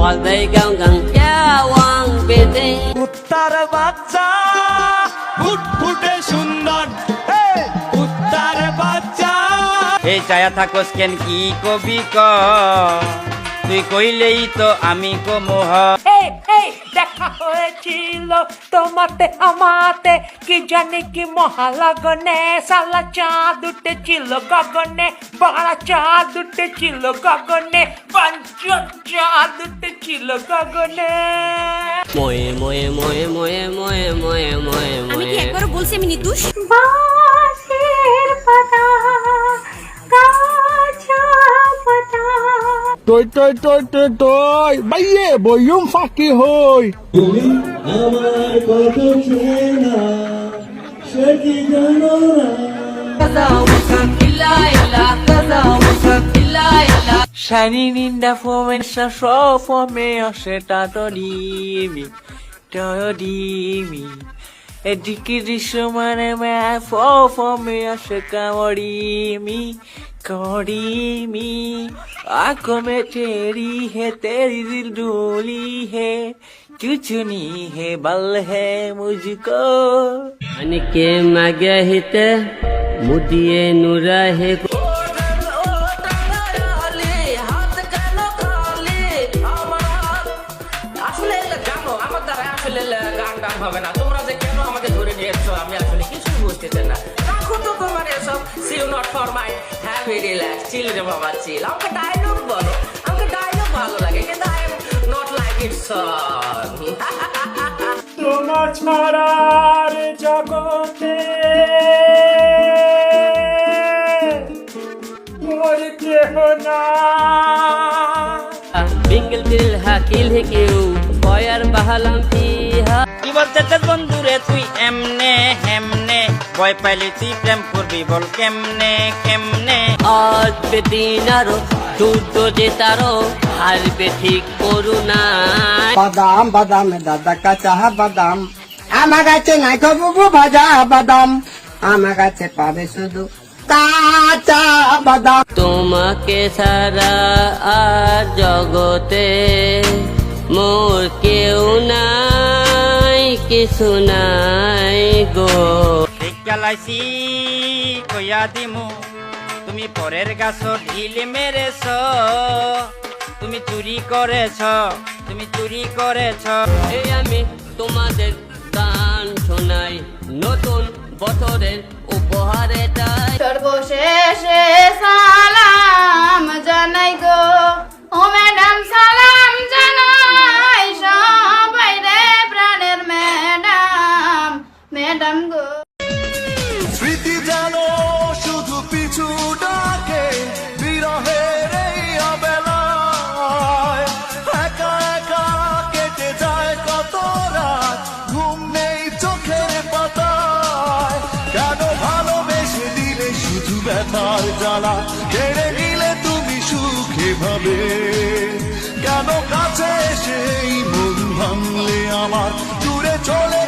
Wadai গাও গাং yawang বেদে উত্তর বাচ্চা ফুটফুটে সুন্দর। উত্তর বাচ্চা। এই চায়া থাকস কেন কি কবি ক? তুই কইলেই তো আমি কমোহ। এই দেখা হয়েছিল তোমাতে আমাতে। কি জানি কি মহালগনে সালা চাঁদ উঠেছিল গগনে বড় চাঁদ উঠেছিল গগনে পঞ্চ চাঁদ উঠেছিল গগনে। Moye moye moye moye moye moye moye আমি কি একবারও বলছি আমি নির্দোষ? টই টই টই টই টই বাইয়ে বইয়ুম ফাঁকি হই তুমি আমার কত চেনা সে কি জানো না Kaza waka illa illa kaza waka illa illa Shining in the formation show for me, oh shit, I don't need me, don't need me. এদিকে দৃশ্য মানে ফো ফমে আসে কামড়ি কামড়ি आंखों में तेरी है तेरी दिल डोली है कुछ नहीं है बल है मुझको Anike magahite mudiye nurahe আসলে জানো আমার দ্বারা আসলে গান গান হবে না তোমরা যে কেন আমাকে ধরে নিয়েছো আমি আসলে কিছু বুঝতেছি না হ্যাভি রিল্যাক্স চিল রে বাবা চিল আমাকে ডায়লগ বলো আমাকে ডায়লগ ভালো লাগে কিন্তু I am not like it song তোমার ছাড়ার জগতে মোর কেহ না Bingle til hakil hikiu Boyar bahalam piha কি বলতে চাস বন্ধু রে তুই? ভয় পাইলে তুই প্রেম করবি বল কেমনে কেমনে? আজ বেদিন আরও যুদ্ধ জেতারো হারবে ঠিক করুণায়। বাদাম বাদাম দাদা কাঁচা বাদাম। আমার কাছে নাই বুবু ভাজা বাদাম। আমার কাছে পাবে শুধু কাঁচা বাদাম। তোমাকে সারা আর জগতে মোর কেউ নাই কিছু নাই গো। দেখালাইছি কইয়া দিমু, তুমি পরের গাছ ঢিল মেরেছ, তুমি চুরি করেছ, তুমি চুরি করেছ। এই আমি তোমাদের গান শোনাই নতুন বছরের কীভাবে কেন কাছে সেই বন্ধু ভাঙলে আমার? দূরে চলে